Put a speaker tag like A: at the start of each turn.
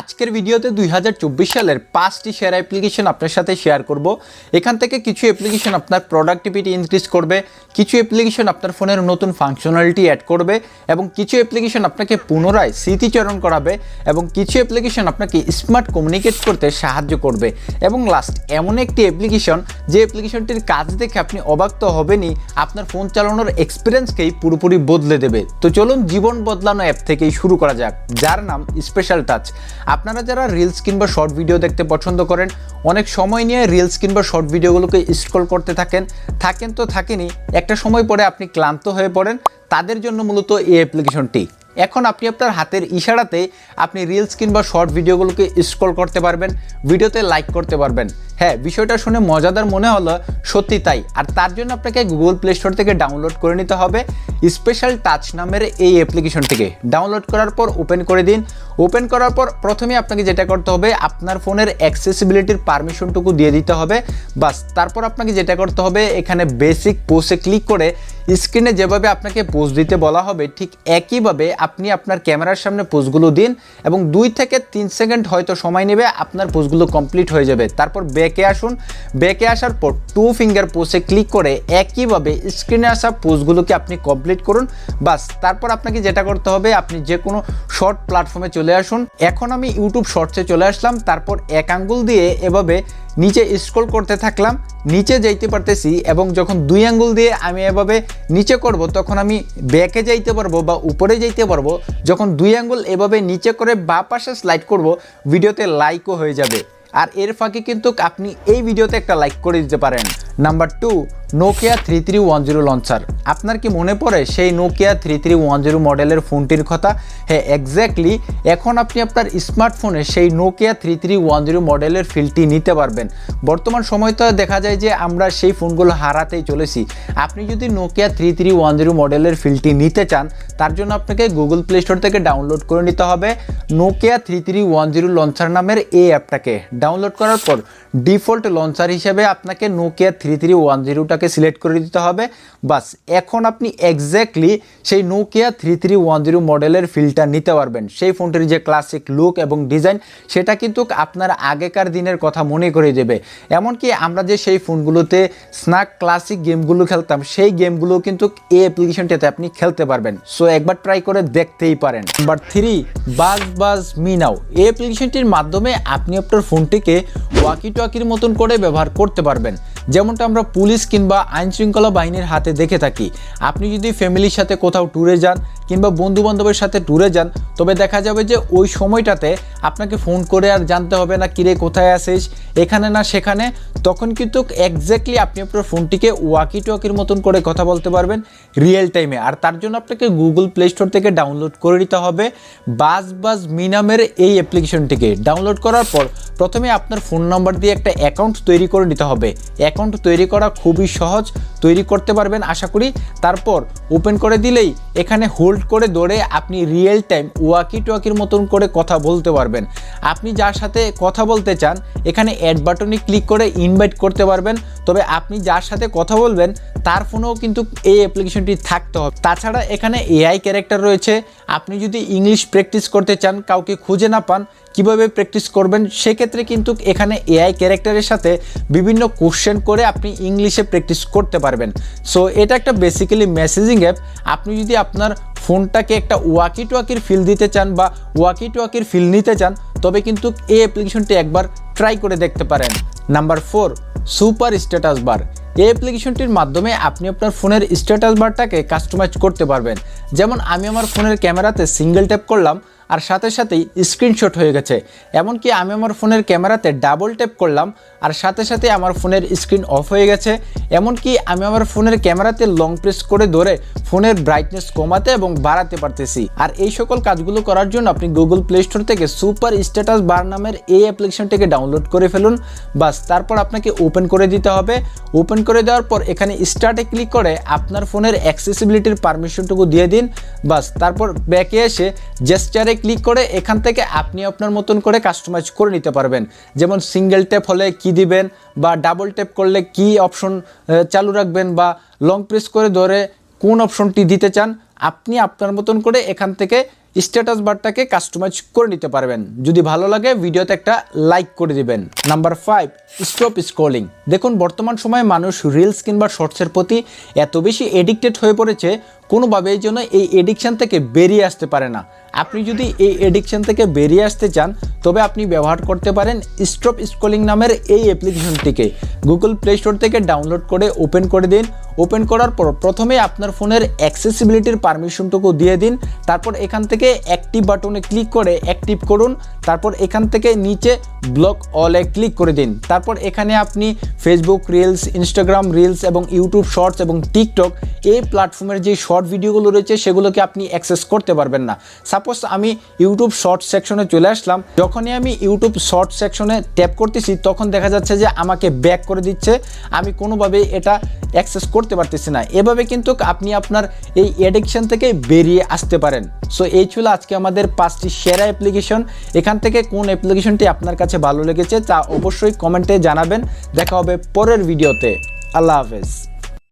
A: আজকের ভিডিওতে দুই হাজার চব্বিশ সালের পাঁচটি শেয়ার অ্যাপ্লিকেশন আপনার সাথে শেয়ার করব। এখান থেকে কিছু অ্যাপ্লিকেশন আপনার প্রোডাক্টিভিটি ইনক্রিজ করবে, কিছু অ্যাপ্লিকেশন আপনার ফোনের নতুন ফাংশনালিটি অ্যাড করবে এবং কিছু অ্যাপ্লিকেশন আপনাকে পুনরায় স্মৃতিচরণ করাবে এবং কিছু অ্যাপ্লিকেশন আপনাকে স্মার্ট কমিউনিকেট করতে সাহায্য করবে। এবং লাস্ট এমন একটি অ্যাপ্লিকেশন যে অ্যাপ্লিকেশনটির কাজ দেখে আপনি অবাক তো হবেনই, আপনার ফোন চালানোর এক্সপিরিয়েন্সকেই পুরোপুরি বদলে দেবে। তো চলুন জীবন বদলানো অ্যাপ থেকেই শুরু করা যাক, যার নাম স্পেশাল টাচ আপনারা যারা রিলস কিংবা শর্ট ভিডিও দেখতে পছন্দ করেন, অনেক সময় নিয়ে রিলস কিংবা শর্ট ভিডিওগুলোকে স্ক্রল করতে থাকেন। থাকেন তো থাকেনি, একটা সময় পরে আপনি ক্লান্ত হয়ে পড়েন। তাদের জন্য মূলত এই অ্যাপ্লিকেশনটি এখন আপনি আপনার হাতের ইশারাতে আপনি রিলস কিংবা শর্ট ভিডিওগুলোকে স্ক্রল করতে পারবেন ভিডিওতে লাইক করতে পারবেন। হ্যাঁ বিষয়টা শুনে মজাদার মনে হলো, সত্যি তাই। আর তার জন্য আপনাকে গুগল প্লে স্টোর থেকে ডাউনলোড করে নিতে হবে স্পেশাল টাচ নামের এই অ্যাপ্লিকেশন থেকে। ডাউনলোড করার পর ওপেন করে দিন। ওপেন করার পর প্রথমে আপনাকে যেটা করতে হবে, আপনার ফোনের অ্যাক্সেসিবিলিটির পারমিশনটুকু দিয়ে দিতে হবে। বাস, তারপর আপনাকে যেটা করতে হবে, এখানে বেসিক পোস্টে ক্লিক করে স্ক্রিনে যেভাবে আপনাকে পোস্ট দিতে বলা হবে, ঠিক একইভাবে আপনি আপনার ক্যামেরার সামনে পোস্টগুলো দিন এবং দুই থেকে তিন সেকেন্ড হয়তো সময় নেবে আপনার পোস্টগুলো কমপ্লিট হয়ে যাবে। তারপর ব্যাকে আসুন। ব্যাকে আসার পর টু ফিঙ্গার পোস্টে ক্লিক করে একইভাবে স্ক্রিনে আসা পোস্টগুলোকে আপনি কমপ্লিট করুন। বাস, তারপর আপনাকে যেটা করতে হবে, আপনি যে কোনো শর্ট প্ল্যাটফর্মে চলে আসুন। এখন আমি ইউটিউব শর্টসে চলে আসলাম। তারপর এক আঙ্গুল দিয়ে এভাবে নিচে স্ক্রল করতে থাকলাম। নিচে যাইতে পারতেছি এবং যখন দুই আঙ্গুল দিয়ে আমি এভাবে নিচে করব, তখন আমি ব্যাকে যাইতে পারব বা উপরে যাইতে পারব। যখন দুই আঙ্গুল এভাবে নিচে করে বা পাশে স্লাইড করব ভিডিওতে লাইকও হয়ে যাবে। আর এর ফাঁকে কিন্তু আপনি এই ভিডিওতে একটা লাইক করে দিতে পারেন। Number two Nokia three three one zero launcher আপনার কি মনে পড়ে সেই Nokia three three one zero মডেলের ফোনটির কথা? হ্যাঁ এক্স্যাক্টলি এখন আপনি আপনার স্মার্টফোনে সেই Nokia three three one zero মডেলের ফিলটি নিতে পারবেন। বর্তমান সময় তো দেখা যায় যে আমরা সেই ফোনগুলো হারাতেই চলেছি। আপনি যদি Nokia three three one zero মডেলের ফিলটি নিতে চান, তার জন্য আপনাকে গুগল প্লে স্টোর থেকে ডাউনলোড করে নিতে হবে Nokia three three one zero launcher নামের এই অ্যাপটাকে। ডাউনলোড করার পর ডিফল্ট লঞ্চার হিসেবে আপনাকে নোকিয়া থ্রি থ্রি ওয়ান জিরোটাকে সিলেক্ট করে দিতে হবে। বাস, এখন আপনি এক্স্যাক্টলি সেই Nokia three three one zero মডেলের ফিলটা নিতে পারবেন। সেই ফোনটির যে ক্লাসিক লুক এবং ডিজাইন সেটা কিন্তু আপনার আগেকার দিনের কথা মনে করে দেবে। এমনকি আমরা যে সেই ফোনগুলোতে স্নাক ক্লাসিক গেমগুলো খেলতাম, সেই গেমগুলো কিন্তু এই অ্যাপ্লিকেশনটাতে আপনি খেলতে পারবেন। সো একবার ট্রাই করে দেখতেই পারেন। নাম্বার থ্রি বাজ বাজ মিনাও এই অ্যাপ্লিকেশনটির মাধ্যমে আপনি আপনার ফোনটিকে ওয়াকি টোয়াকির মতন করে ব্যবহার করতে পারবেন। যেমনটা আমরা পুলিশ কিংবা আইন শৃঙ্খলা বাহিনীর হাতে দেখে থাকি। আপনি যদি ফ্যামিলির সাথে কোথাও ট্যুরে যান কিংবা বন্ধু বান্ধবের সাথে ট্যুরে যান, তবে দেখা যাবে যে ওই সময়টাতে আপনাকে ফোন করে আর জানতে হবে না কিরে কোথায় আসিস এখানে না সেখানে, তখন কিন্তু এক্স্যাক্টলি আপনি আপনার ফোনটিকে ওয়াকি টোয়াকির মতন করে কথা বলতে পারবেন রিয়েল টাইমে আর তার জন্য আপনাকে গুগল প্লে স্টোর থেকে ডাউনলোড করে নিতে হবে বাজ বাজ মিনামের এই অ্যাপ্লিকেশনটিকে ডাউনলোড করার পর প্রথমে আপনার ফোন নাম্বার দিয়ে একটা অ্যাকাউন্ট তৈরি করে নিতে হবে। অ্যাকাউন্ট তৈরি করা খুবই সহজ, তৈরি করতে পারবেন আশা করি। তারপর ওপেন করে দিলেই এখানে হোল্ড করে ধরে আপনি রিয়েল টাইম ওয়াকি টোয়াকির মতন করে কথা বলতে পারবেন। আপনি যার সাথে কথা বলতে চান, এখানে অ্যাড বাটনে ক্লিক করে ইনভাইট করতে পারবেন। তবে আপনি যার সাথে কথা বলবেন, তার ফোনেও কিন্তু এই অ্যাপ্লিকেশনটি থাকতে হবে। তাছাড়া এখানে এআই ক্যারেক্টার রয়েছে আপনি যদি ইংলিশ প্র্যাকটিস করতে চান, কাউকে খুঁজে না পান, কীভাবে প্র্যাকটিস করবেন, সেক্ষেত্রে কিন্তু এখানে এআই ক্যারেক্টারের সাথে বিভিন্ন কোশ্চেন করে আপনি ইংলিশে প্র্যাকটিস করতে পারবেন। সো এটা একটা বেসিক্যালি মেসেজিং অ্যাপ আপনি যদি আপনার ফোনটাকে একটা ওয়াকি টোয়াকির ফিল দিতে চান বা ওয়াকি টোয়াকির ফিল নিতে চান, তবে কিন্তু এই অ্যাপ্লিকেশনটি একবার ট্রাই করে দেখতে পারেন। Number four super status bar এই অ্যাপ্লিকেশনটির মাধ্যমে আপনি আপনার ফোনের স্ট্যাটাস বারটাকে কাস্টমাইজ করতে পারবেন। যেমন আমি আমার ফোনের ক্যামেরাতে সিঙ্গেল ট্যাপ করলাম, আর সাথে সাথেই স্ক্রিনশট হয়ে গেছে। এমনকি আমি আমার ফোনের ক্যামেরাতে ডাবল ট্যাপ করলাম, আর সাথে সাথে আমার ফোনের স্ক্রিন অফ হয়ে গেছে। এমনকি আমি আমার ফোনের ক্যামেরাতে লং প্রেস করে ধরে ফোনের ব্রাইটনেস কমাতে এবং বাড়াতে পারতেছি। আর এই সকল কাজগুলো করার জন্য আপনি গুগল প্লে স্টোর থেকে সুপার স্ট্যাটাস বার নামের এই অ্যাপ্লিকেশনটিকে ডাউনলোড করে ফেলুন। বাস, তারপর আপনাকে ওপেন করে দিতে হবে। ওপেন করে দেওয়ার পর এখানে স্টার্টে ক্লিক করে আপনার ফোনের অ্যাক্সেসিবিলিটির পারমিশনটুকু দিয়ে দিন। বাস, তারপর ব্যাকে এসে জেস্টারে ক্লিক করে এখান থেকে আপনি আপনার মতন করে কাস্টমাইজ করে নিতে পারবেন। যেমন সিঙ্গেল ট্যাপ হলে কি দিবেন বা ডাবল ট্যাপ করলে কি অপশন চালু রাখবেন বা লং প্রেস করে ধরে কোন অপশনটি দিতে চান, আপনি আপনার মতন করে এখান থেকে স্ট্যাটাস বারটাকে কাস্টমাইজ করে নিতে পারবেন। যদি ভালো লাগে ভিডিওতে একটা লাইক করে দিবেন। নাম্বার ফাইভ স্টপ স্ক্রলিং দেখুন, বর্তমান সময়ে মানুষ রিলস কিংবা শর্টসের প্রতি এত বেশি এডিক্টেড হয়ে পড়েছে কোনোভাবে এই জন্য এই এডিকশান থেকে বেরিয়ে আসতে পারে না। আপনি যদি এই এডিকশন থেকে বেরিয়ে আসতে চান, তবে আপনি ব্যবহার করতে পারেন স্টপ স্ক্রলিং নামের এই অ্যাপ্লিকেশনটিকে গুগল প্লে স্টোর থেকে ডাউনলোড করে ওপেন করে দিন। ওপেন করার পর প্রথমে আপনার ফোনের অ্যাক্সেসিবিলিটির পারমিশনটুকু দিয়ে দিন, তারপর এখান থেকে অ্যাক্টিভ বাটনে ক্লিক করে অ্যাক্টিভ করুন, তারপর এখান থেকে নিচে ব্লক অলে ক্লিক করে দিন। তারপর এখানে আপনি ফেসবুক রিলস ইনস্টাগ্রাম রিলস এবং ইউটিউব শর্টস এবং টিকটক এই প্ল্যাটফর্মের যে শর্ট ভিডিওগুলো রয়েছে সেগুলোকে আপনি অ্যাক্সেস করতে পারবেন না। সাপোজ আমি ইউটিউব শর্ট সেকশনে চলে আসলাম, যখনই আমি ইউটিউব শর্ট সেকশনে ট্যাপ করতেছি, তখন দেখা যাচ্ছে যে আমাকে ব্যাক করে দিচ্ছে। আমি কোনোভাবেই এটা অ্যাক্সেস করতে পারতেছি না। এভাবে কিন্তু আপনি আপনার এই এডিকশন থেকে বেরিয়ে আসতে পারেন। সো এই ছিল আজকে আমাদের পাঁচটি সেরা অ্যাপ্লিকেশন এখান থেকে কোন অ্যাপ্লিকেশনটি আপনার কাছে ভালো লেগেছে তা অবশ্যই কমেন্টে জানাবেন। দেখা হবে পরের ভিডিওতে আল্লাহ হাফেজ।